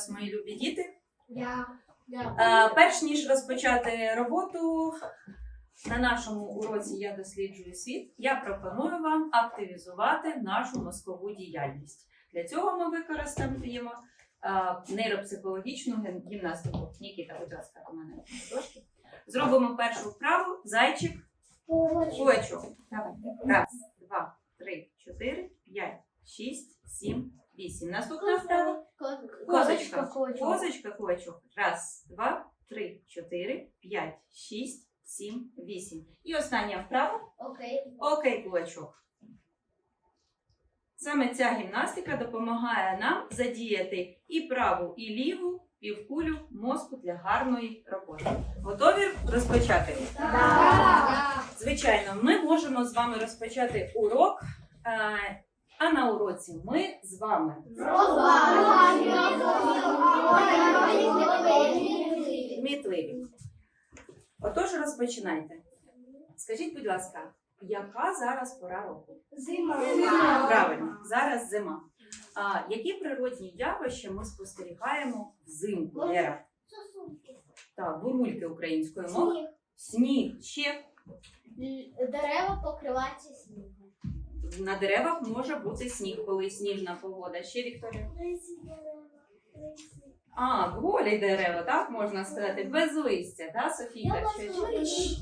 вас, мої любі діти. Я. Е, Перш ніж розпочати роботу на нашому уроці Я досліджую світ, я пропоную вам активізувати нашу мозкову діяльність. Для цього ми використаємо нейропсихологічну гімнастику. Нікіта, будь ласка, у мене трошки. Зробимо першу вправу. Зайчик, кулачок. Раз, два, три, чотири, п'ять, шість, сім, вісім. Наступна вправа. Козочка. Козочка, кулачок. Раз, два, три, чотири, п'ять, шість, сім, вісім. І остання вправа. Окей. Окей, кулачок. Саме ця гімнастика допомагає нам задіяти і праву, і ліву півкулю мозку для гарної роботи. Готові розпочати? Звичайно, ми можемо з вами розпочати урок. А на уроці ми з вами Дмитливі. Отож, розпочинайте. Скажіть, будь ласка, яка зараз пора року? Правильно, зараз зима. А які природні явища ми спостерігаємо взимку? Лера? Так, бурульки українською мовою. Сніг. Ще Дерева покриваються снігом. На деревах може бути сніг, коли сніжна погода. Ще Вікторія. А, голі дерева, так можна сказати, без листя, так, Софійка? Ще-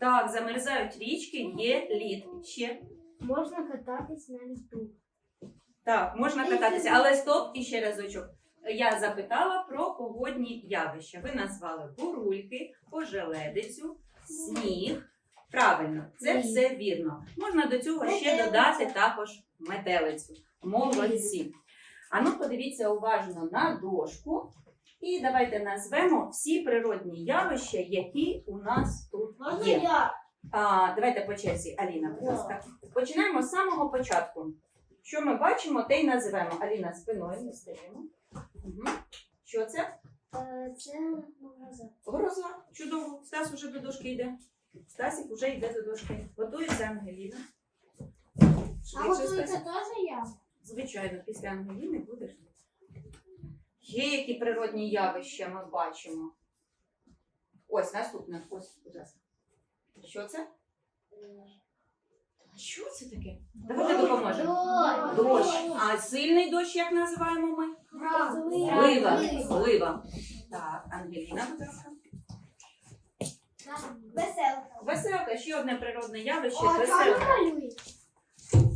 Так, замерзають річки, є лід. Ще Можна кататись на льду. Так, можна кататися, але стоп і ще разочок. Я запитала про погодні явища. Ви назвали бурульки, ожеледицю, сніг. Правильно, це все вірно. Можна до цього ще додати також метелицю. Молодці. А ну подивіться уважно на дошку. І давайте назвемо всі природні явища, які у нас тут є. А, давайте по черзі, Аліна, будь ласка. Починаємо з самого початку. Що ми бачимо, те й називемо. Аліна спиною не стаємо. Угу. Що це? Це магазин. Гроза. Чудово. Стас уже до дошки йде. Стасик уже йде до дошки. Готується Ангеліна. А Швидше, готується Стасик. теж я? Звичайно, після Ангеліни будеш. Є які природні явища ми бачимо. Ось наступне. Ось, будь ласка. Що це? Що це таке? Давайте допоможемо. Дощ. А сильний дощ як називаємо ми? Злива. Злива. Так, Ангеліна, будь ласка. Веселка. Веселка, ще одне природне явище. Веселка.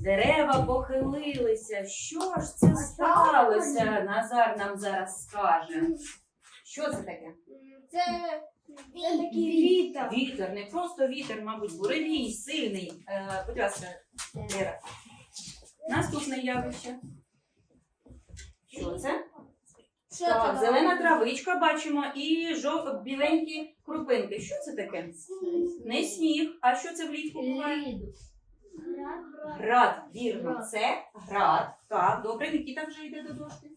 Дерева похилилися. Що ж це сталося? Назар нам зараз скаже. Що це таке? Це, це такий вітер. Вітер, не просто вітер, мабуть, буревій, сильний. Е, будь ласка, Лера. Наступне явище. Що це? Що Так, це? зелена травичка бачимо і жов... біленькі крупинки. Що це таке? Не сніг. А що це влітку буває? Град, вірно, це град. Так, добре, Нікіта вже йде до дошки.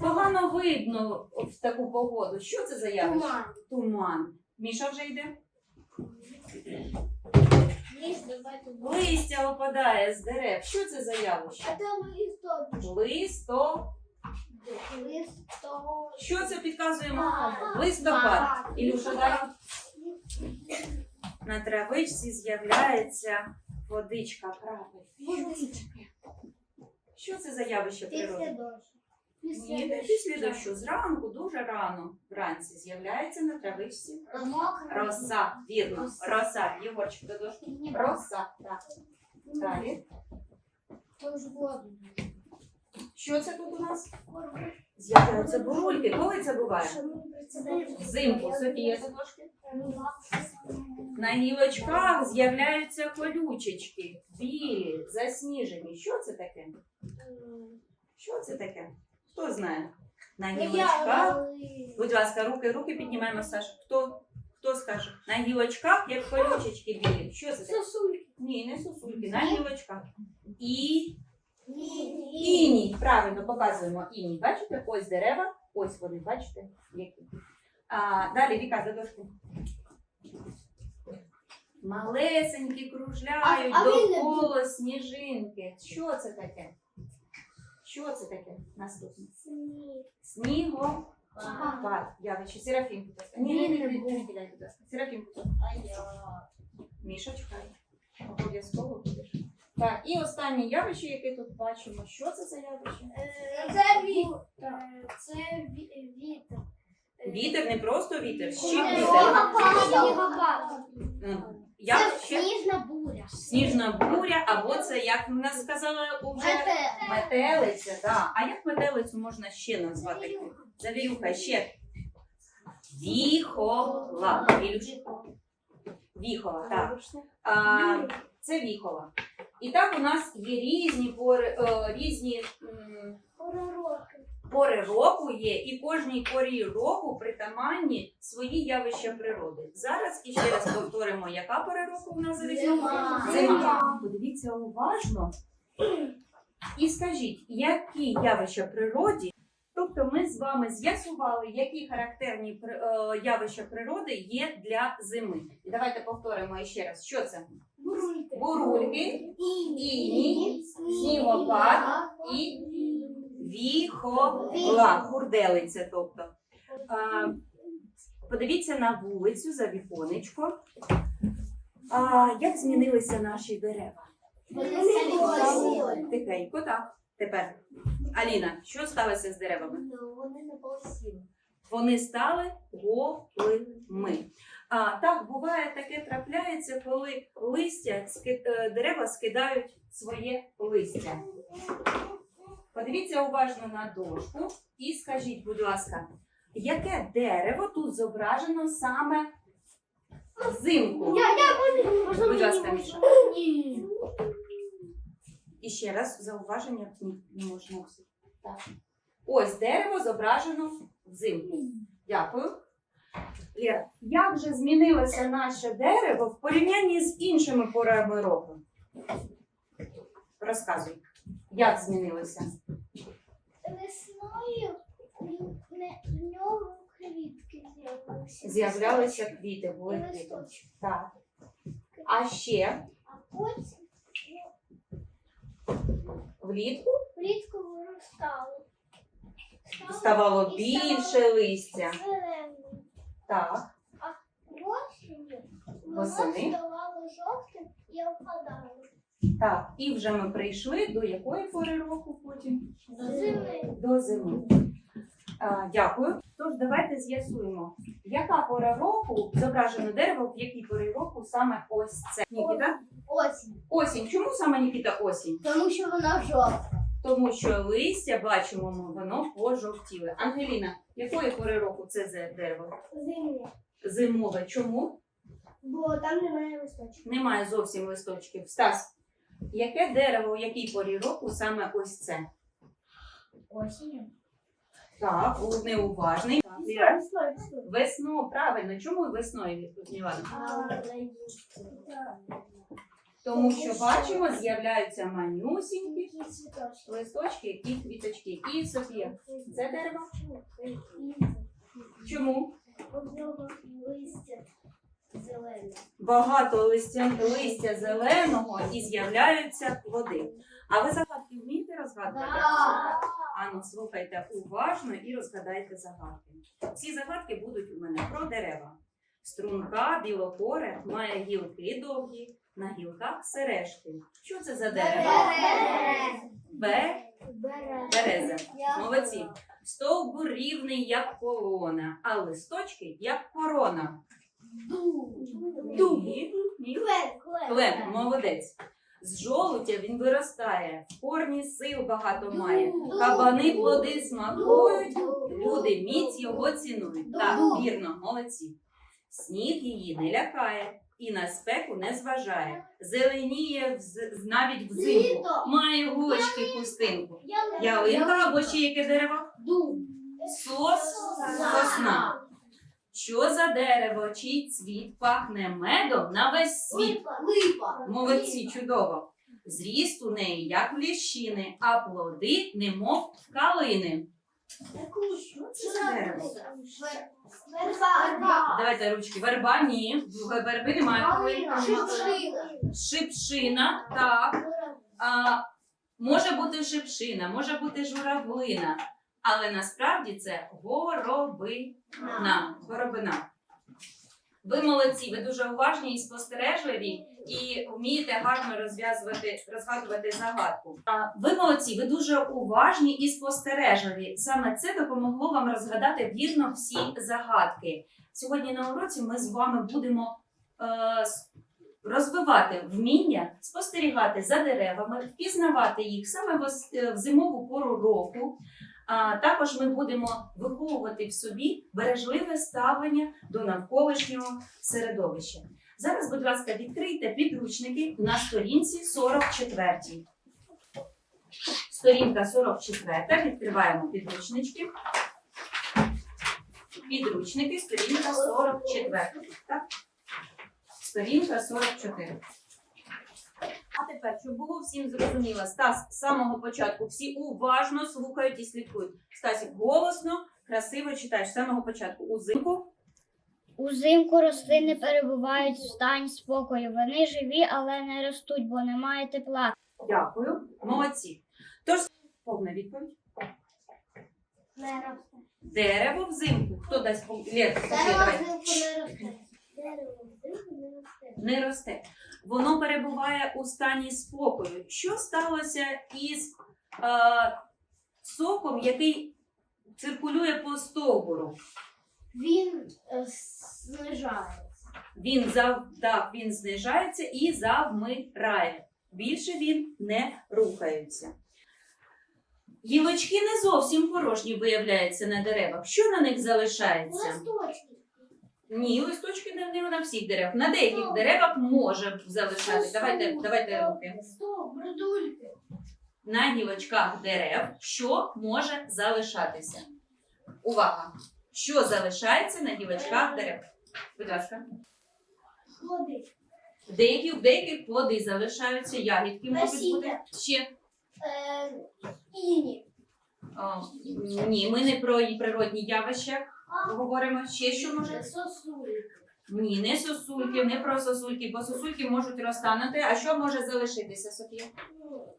Погано видно в таку погоду. Що це за явище? Туман. Туман. Міша вже йде. Ліс, давай туди. Листя опадає з дерев. Що це за явище? А там листок. Листо. Що це підказуємо? Листопад. Листопад. Ілюша, далі. На травичці з'являється водичка крапель. Що це за явище природи? Ні, після дощу. Зранку, дуже рано вранці з'являється на травичці роса. Вірно, Роса. Єгорчик, до дошки. Роса. Так. Далі. Тож воду. Що це тут у нас? З'являються бурульки. Коли це буває? Взимку. Софія, до дошки. На гілочках з'являються колючечки, білі, засніжені. Що це таке? Що це таке? Хто знає? На гілочках. Будь ласка, руки, руки піднімаємо, Саша. Хто? Хто скаже? На гілочках, як колючечки білі. Що це таке? Сосульки. Ні, не сосульки, на гілочках. І. іній. Правильно показуємо іній. Бачите? Ось дерева, ось вони, бачите, які. А, далі Віка, за дошку. Малесенькі кружляють А- а він не довкола сніжинки. Що це таке? Що це таке? Наступне. Сніг. Снігопад. Явище. Серафім, будь ласка. Ні, ні, ні, не виділяй, будь ласка. Серафім, будь ласка. А я. Міша, чекай. Обов'язково будеш. Так, і останнє явище, яке тут бачимо. Що це за явище? Е, Це вітер. Це вітер. Е, Вітер, не просто вітер, з чим вітер? Як Це ще? сніжна буря. Сніжна буря, або це, як в нас сказала уже, Метелик. метелиця. Да. А як метелицю можна ще назвати? Завірюха, ще. Віхола. Ілюш? Віхола, так. А, це віхола. І так у нас є різні пори, е, різні пори року є, і кожній порі року притаманні свої явища природи. Зараз іще раз повторимо, яка пора року у нас зараз? Зима. Зима. Подивіться уважно і скажіть, які явища природі. Тобто ми з вами з'ясували, які характерні е, явища природи є для зими. І давайте повторимо ще раз, що це? Бурульки. Бурульки, іній, снігопад і віхола, хурделиця. Тобто. А, подивіться на вулицю за віконечко. А, як змінилися наші дерева? Тихенько, так. Тепер. Аліна, що сталося з деревами? Ну, Вони не полосіли. Вони стали голими. А, так, буває таке трапляється, коли листя е, дерева скидають своє листя. Подивіться уважно на дошку і скажіть, будь ласка, яке дерево тут зображено саме взимку? Я, я Будь ласка, Міша. І ще раз зауваження не можна. Так. Ось дерево зображено взимку. Дякую. Лєра, як же змінилося наше дерево в порівнянні з іншими порами року? Розказуй, як змінилося? Весною в нього квітки з'явилися. З'являлися квіти, були квіти. Так. А ще А потім влітку влітку виростало. ставало і більше листя. ставало зеленим. Так. Осінню воно Восени. ставало жовтим і опадало. Так. І вже ми прийшли до якої пори року потім? Зими. До зими. А, дякую. Тож давайте з'ясуємо, яка пора року зображено дерево, в якій порі року саме ось це. Нікіта? Осінь. Осінь. Чому саме Нікіта осінь? Тому що вона жовта. Тому що листя, бачимо, ми, воно пожовтіле. Ангеліна, якої пори року це за дерево? Зимі. Зимове. Чому? Бо там немає листочків. Немає зовсім листочків. Стас, яке дерево, в якій порі року саме ось це? Осінню. Так, був неуважний. Так, Весно, правильно. Чому весною, Мілана? Тому що бачимо, з'являються манюсінькі листочки і квіточки. І Софія, це дерево? Чому? У нього листя зелене. Багато листя, листя зеленого і з'являються плоди. А ви загадки вмієте розгадувати? Ану, слухайте уважно і розгадайте загадки. Ці загадки будуть у мене про дерева. Струнка, білокоре, має гілки довгі, на гілках сережки. Що це за дерево? Бе, береза. Молодці. Стовбур рівний, як колона, а листочки як корона. Ні, ні. Клен, молодець. З жолудя він виростає, в корні сил багато має. Кабани плоди смакують, люди міць його цінують. Так, вірно, молодці. Сніг її не лякає і на спеку не зважає. Зеленіє вз- навіть взимку. Має гулочки хустинку. Ялинка або ще яке дерево? Дуб. Сос, сосна. Що за дерево, чий цвіт пахне медом на весь світ? Липа. Молодці, чудово. Зріст у неї, як в ліщини, а плоди, немов калини. Що за дерево? Верба. Давайте ручки. Верба, ні. Верби немає. Шипшина. Шипшина, так. А, може бути шипшина, може бути журавлина, але насправді це горобина. Горобина. Ви молодці, ви дуже уважні і спостережливі і вмієте гарно розв'язувати, розгадувати загадку. Ви молодці, ви дуже уважні і спостережливі. Саме це допомогло вам розгадати вірно всі загадки. Сьогодні на уроці ми з вами будемо е, розвивати вміння спостерігати за деревами, впізнавати їх саме в, е, в зимову пору року. Також ми будемо виховувати в собі бережливе ставлення до навколишнього середовища. Зараз, будь ласка, відкрийте підручники на сторінці 44. Сторінка 44. Відкриваємо підручнички. Підручники, сторінка 44. Так? Сторінка 44. А тепер, щоб було всім зрозуміло, Стас з самого початку всі уважно слухають і слідкують. Стасік, голосно, красиво читаєш з самого початку. Узимку Узимку рослини перебувають в стані спокою. Вони живі, але не ростуть, бо немає тепла. Дякую. Молодці. Тож, повна відповідь. Не росте. Дерево взимку. Хто дасть пом- Лєр, Дерево давай. взимку не росте. Не росте. Воно перебуває у стані спокою. Що сталося із е, соком, який циркулює по стовбуру? Він е, знижається. Він зав... так, він знижається і завмирає. Більше він не рухається. Гілочки не зовсім порожні виявляються на деревах. Що на них залишається? Листочки. Ні, листочки не, не на всіх деревах. На деяких деревах може залишати. Давайте, давайте руки. Стоп, брудульки. На гілочках дерев що може залишатися? Увага! Що залишається на гілочках дерев? Будь ласка. Деякі, в деяких плоди залишаються, ягідки можуть бути. Насіння. Ще Е, іні. о, ні, ми не про природні явища говоримо. Ще що може? Сосулі. Ні, не сосульки, не про сосульки, бо сосульки можуть розтанути. А що може залишитися, Софія? Ну.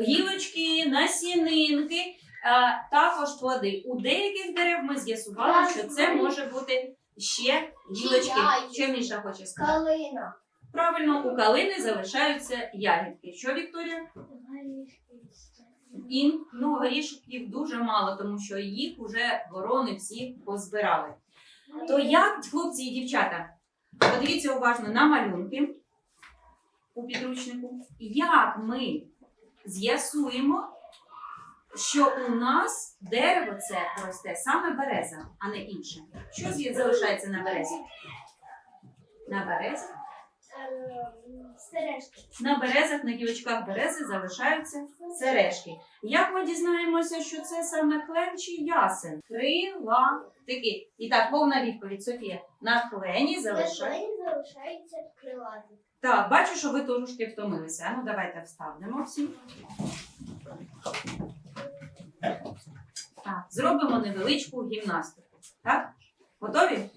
Гілочки, насінинки, а, також плоди. У деяких дерев ми з'ясували, що це може бути ще гілочки. Що Міша хоче сказати? Калина. Правильно, у калини залишаються ягідки. Що, Вікторія? І ну, горішків дуже мало, тому що їх вже ворони всі позбирали. То як, хлопці і дівчата, подивіться уважно на малюнки у підручнику, як ми з'ясуємо, що у нас дерево це росте саме береза, а не інше. Що залишається на березі? На березі? Сережки. На березах, на гілочках берези залишаються сережки. Як ми дізнаємося, що це саме клен чи ясен? Крилатики. І так, повна відповідь, Софія. На клені залишаються. Залишається. крилати. Так, бачу, що ви трошки втомилися. Ну, давайте вставимо всі. Так, зробимо невеличку гімнастику. Так? Готові?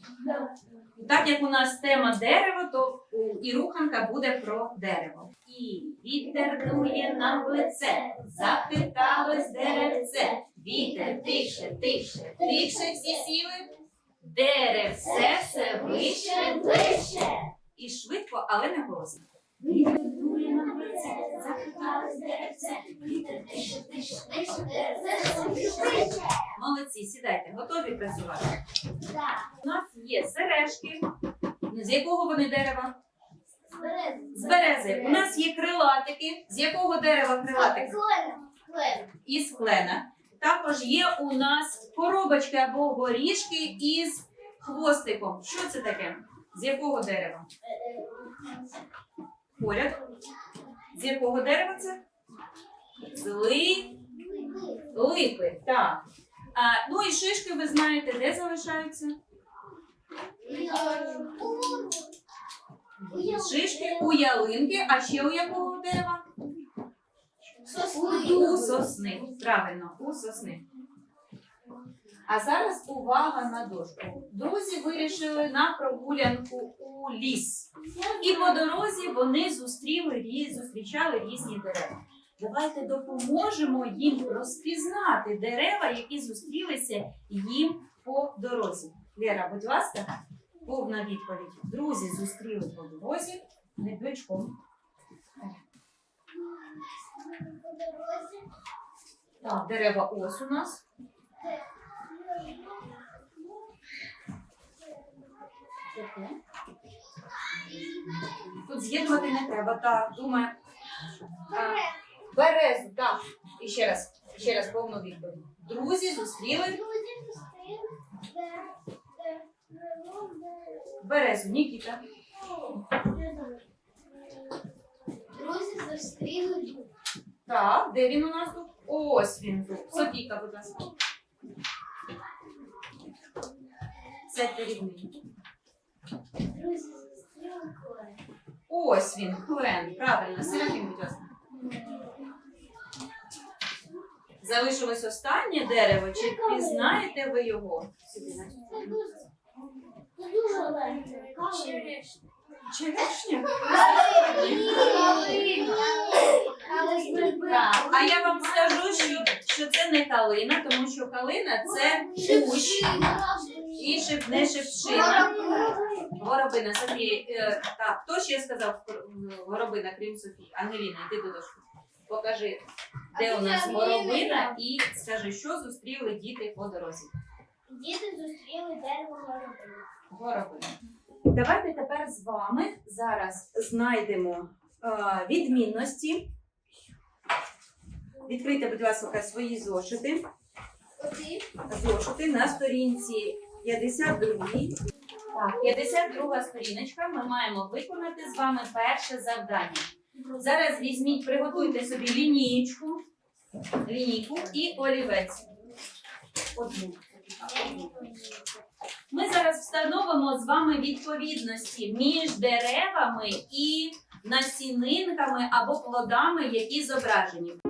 І Так як у нас тема дерево, то і руханка буде про дерево. І вітер дує нам в лице, захиталось деревце. Вітер тише, тише, тише всі сіли. Деревце все вище, вище. і швидко, але не голосно. Вітер дує нам в лице, Захиталось деревце, вітер тише, тише, тише, деревце вище. Молодці, сідайте, готові працювати. Так. У нас є сережки. З якого вони дерева? З берези. У нас є крилатики. З якого дерева. Клен. Із клена. Також є у нас коробочки або горішки із хвостиком. Що це таке? З якого дерева? Поряд. З якого дерева це? З ли... липи. Так. А, ну і шишки, ви знаєте, де залишаються? Шишки у ялинки, а ще у якого дерева? У сосни. Правильно, у сосни. А зараз увага на дошку. Друзі вирішили на прогулянку у ліс. І по дорозі вони зустріли зустрічали різні дерева. Давайте допоможемо їм розпізнати дерева, які зустрілися їм по дорозі. Лера, будь ласка, повна відповідь. Друзі зустріли по дорозі медведчком. Так, дерева ось у нас. Тут з'єднувати не треба, так, думаю. Березу, так. І ще раз, ще раз повну відповідь. Друзі зустріли березу. Нікіта. Друзі зустріли. Так, де він у нас тут? Ось він тут. Софійка, будь ласка. Це передмінь. Друзі. Ось він, клен. Правильно, Серафім, будь ласка. Залишилось останнє дерево. Чи впізнаєте ви його? Це дуже, це дуже легко. Черешня. Черешня? Калина. Так, а я вам скажу, що, що це не калина, тому що калина це кущ і шип, не шипшина. Горобина, Софія. Е, так, хто ще сказав е, горобина, крім Софії? Ангеліна, йди до дошки. Покажи, де у нас горобина, і скажи, що зустріли діти по дорозі. Діти зустріли дерево горобини. Горобина. Давайте тепер з вами зараз знайдемо е, відмінності. Відкрийте, будь ласка, свої зошити. Зошити на сторінці 52. Так, 52 сторіночка. Ми маємо виконати з вами перше завдання. Зараз візьміть, приготуйте собі лінієчку, лінійку і олівець. Одну. Ми зараз встановимо з вами відповідності між деревами і насінинками або плодами, які зображені.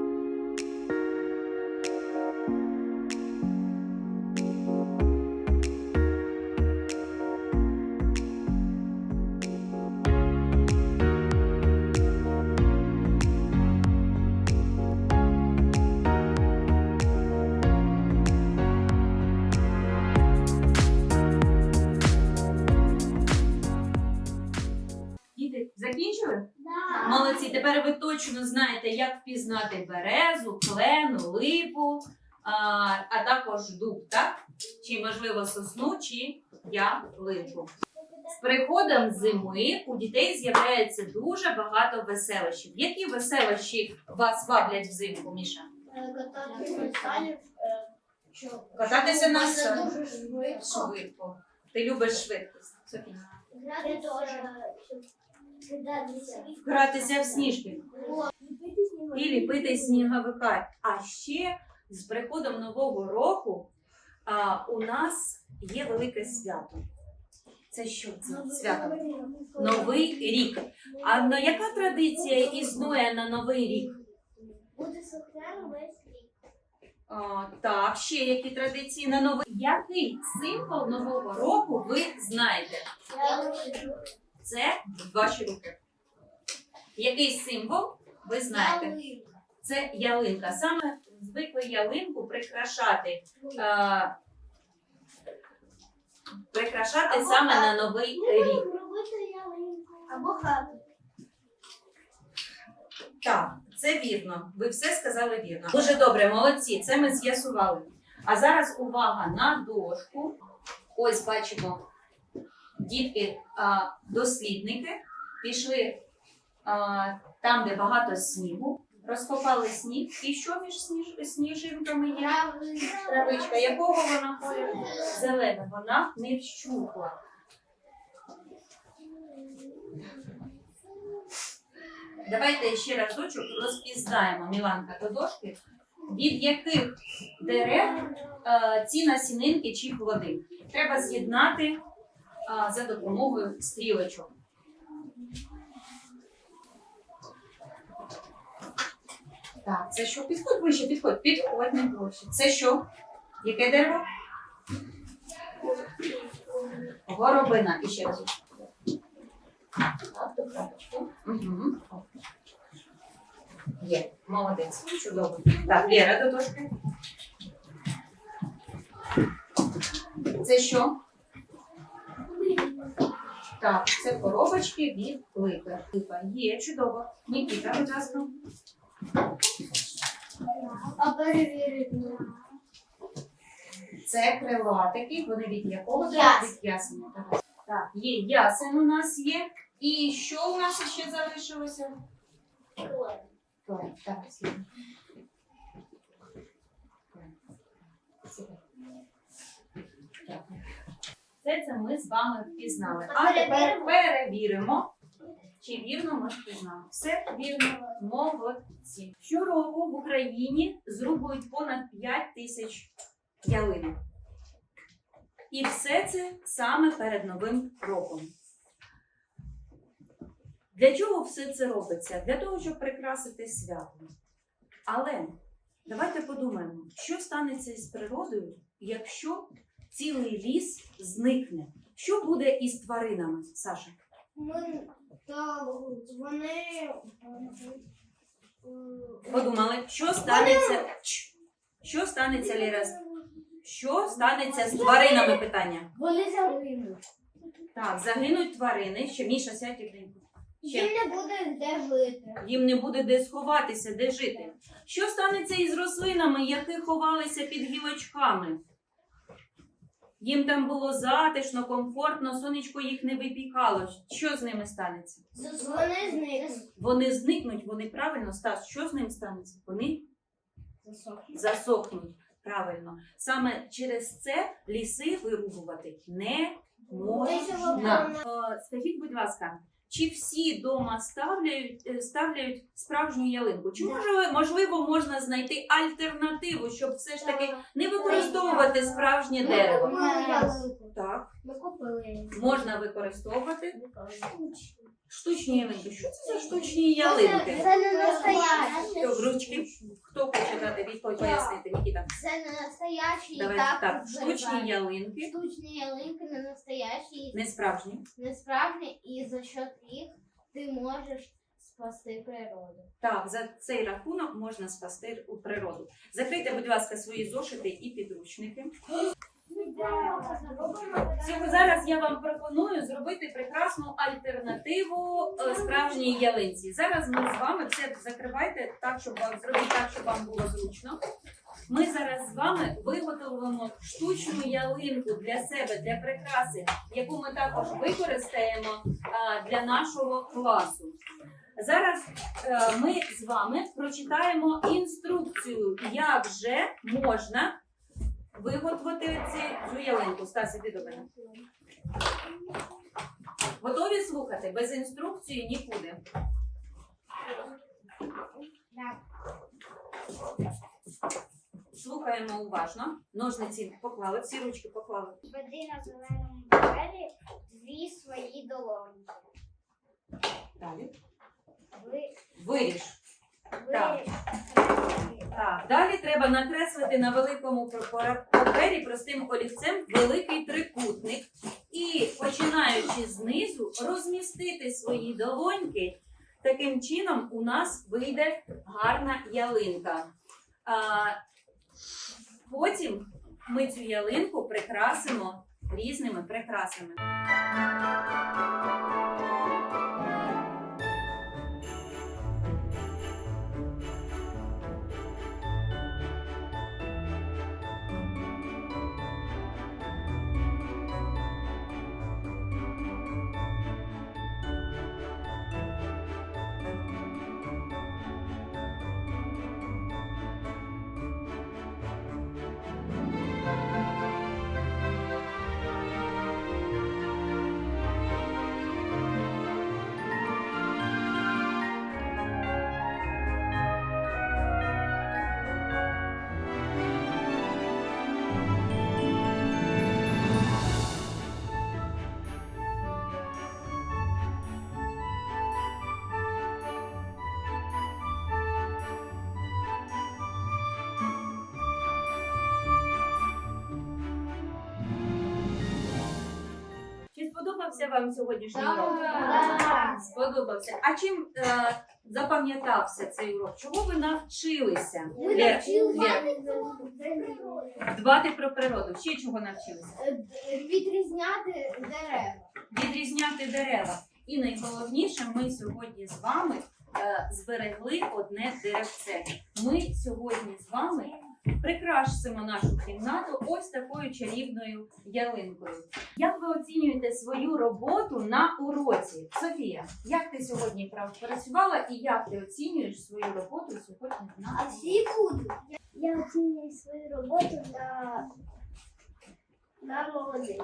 Точно знаєте, як впізнати березу, клену, липу, а, а також дуб, так? Чи можливо сосну, чи ялинку. З приходом зими у дітей з'являється дуже багато веселощів. Які веселощі вас ваблять взимку, Міша? Кататися на санях. Кататися на Це санях. дуже швидко. Швидко. Ти любиш швидкість. Софія. Грати теж. Гратися в сніжки. і ліпити сніговика. А ще з приходом нового року а, у нас є велике свято. Це що це свято? Новий рік. А на яка традиція існує на новий рік? Буде сухняно весь рік. А, так, ще які традиції на новий Який символ нового року ви знаєте? Це ваші руки. Який символ ви знаєте? Це ялинка. Саме звикли ялинку прикрашати. Е, прикрашати Або саме так. на новий рік. Робити ялинку. Або хату. Так, це вірно. Ви все сказали вірно. Дуже добре, молодці. Це ми з'ясували. А зараз увага на дошку. Ось бачимо, дітки, а, дослідники пішли там, де багато снігу, розкопали сніг. І що між сніж, сніжинками є? Травичка. Якого вона кольору? Зелена. Вона не вщухла. Давайте ще разочок розпізнаємо Міланка до дошки, від яких дерев ці насінинки чи плоди. Треба з'єднати за допомогою стрілочок. Так, це що? Підходь ближче, підходь, підходь не ближче. Це що? Яке дерево? Горобина. І ще раз. Так. Угу. Є. Молодець. Чудово. Так, Лєра, до дошки. Це що? Так, це коробочки від липи. Липа. Є, чудово. Нікіта, будь ласка. А перевірити. Це крилатики, вони від якого. Від ясеня. Так. є ясен у нас є. І що у нас ще залишилося? Клен. Так. Сідай. Дякую. Все це ми з вами впізнали. А тепер перевіримо? чи вірно ми впізнали. Все вірно, молодці. Щороку в Україні зрубують понад 5 тисяч ялинок. І все це саме перед Новим роком. Для чого все це робиться? Для того, щоб прикрасити свято. Але давайте подумаємо, що станеться із природою, якщо цілий ліс зникне. Що буде із тваринами, Саша? Ми та вони Подумали, що станеться? Що станеться, Ліра? Що станеться з тваринами питання? вони загинуть. Так, загинуть тварини. Ще Міша, сядь тихенько. Їм не буде де жити. їм не буде де сховатися, де жити. Що станеться із рослинами, які ховалися під гілочками? Їм там було затишно, комфортно, сонечко їх не випікало. Що з ними станеться? Вони зникнуть. Вони зникнуть, вони правильно Стас, що з ним станеться? Вони засохнуть. Правильно. Саме через це ліси вирубувати не можна. Е, Скажіть, будь ласка, чи всі дома ставляють, ставлять ставляють справжню ялинку? Чи може, можливо можна знайти альтернативу, щоб все ж таки не використовувати справжнє дерево? Так, Ми купили. можна використовувати штучні ялинки. Що це за штучні ялинки? це не настоящі. Що, ручки? Хто хоче дати відповідь пояснити, Нікіта? Це не настоящі. і Давай так, так, штучні ялинки, Штучні ялинки не настоящі, не справжні. не справжні, і за счет їх ти можеш спасти природу. Так, за цей рахунок можна спасти у природу. Закрийте, будь ласка, свої зошити і підручники. Цього зараз я вам пропоную зробити прекрасну альтернативу е, справжній ялинці. Зараз ми з вами все закривайте так, щоб вам зробити так, щоб вам було зручно. Ми зараз з вами виготовимо штучну ялинку для себе, для прикраси, яку ми також використаємо для нашого класу. Зараз е, ми з вами прочитаємо інструкцію, як же можна виготовити ці, цю ялинку. Стас, іди до мене. Готові слухати? Без інструкції нікуди. Слухаємо уважно. Ножниці поклали, всі ручки поклали. Веди на зеленому папері дві свої долоньки. Далі. Ви, Виріж. Так. Так, далі треба накреслити на великому папері простим олівцем великий трикутник і, починаючи знизу, розмістити свої долоньки. Таким чином у нас вийде гарна ялинка. А, потім ми цю ялинку прикрасимо різними прикрасами. Сподобався вам сьогоднішній урок? Сподобався. А чим е, запам'ятався цей урок? Чого ви навчилися? Ми Лєр, навчилися Лєр, дбати про природу. Ще чого навчилися? відрізняти дерева. Відрізняти дерева. І найголовніше, ми сьогодні з вами е, зберегли одне деревце. Ми сьогодні з вами прикрасимо нашу кімнату ось такою чарівною ялинкою. Як ви оцінюєте свою роботу на уроці? Софія, як ти сьогодні працювала і як ти оцінюєш свою роботу сьогодні на будуть. Я оцінюю свою роботу на, на молодець.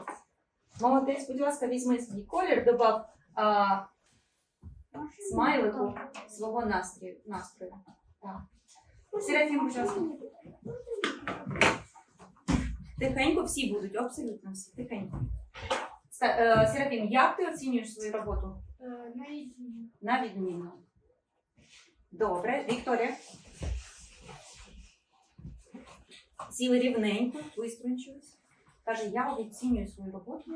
Молодець, будь ласка, візьми свій колір, добав а, смайлику свого настрою. настрою. Так. Серафім, будь ласка. Тихенько всі будуть, абсолютно всі. Тихенько. Е, Серафім, як ти оцінюєш свою роботу? На відмінно. Добре, Вікторія. Сіли рівненько, виструнчились. Каже, я оцінюю свою роботу.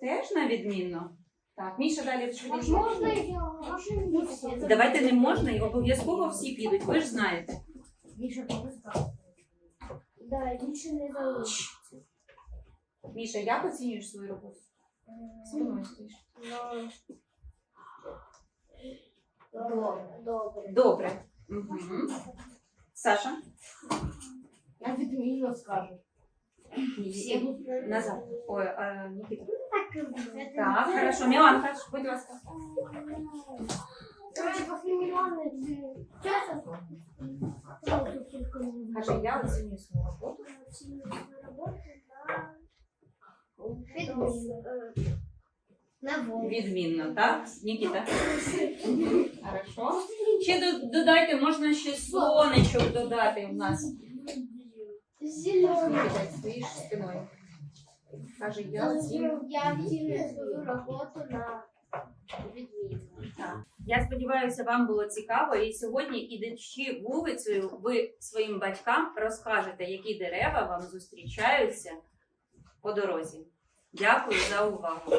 Теж на відмінно. Так, Міша далі швидше. Можна я? Можна Давайте не можна, і обов'язково всі підуть, ви ж знаєте. Більше повистав. Да, більше не залишиться. Міша, як оцінюєш свою роботу? Спиною стоїш. Добре. Добре. Добре. Угу. Саша? Я відмінно скажу. Назад. Ой, а, Нікіта. Так, хорошо. Міланка, будь ласка. Каже, я оцінюю свою роботу. Відмінно, так? Нікіта. Хорошо. Ще додайте, можна ще сонечок додати у нас. Нікіта, стоїш спиною. Каже, я оцінюю. Я оцінюю свою роботу на відмінно. Я сподіваюся, вам було цікаво. І сьогодні, ідучи вулицею, ви своїм батькам розкажете, які дерева вам зустрічаються по дорозі. Дякую за увагу.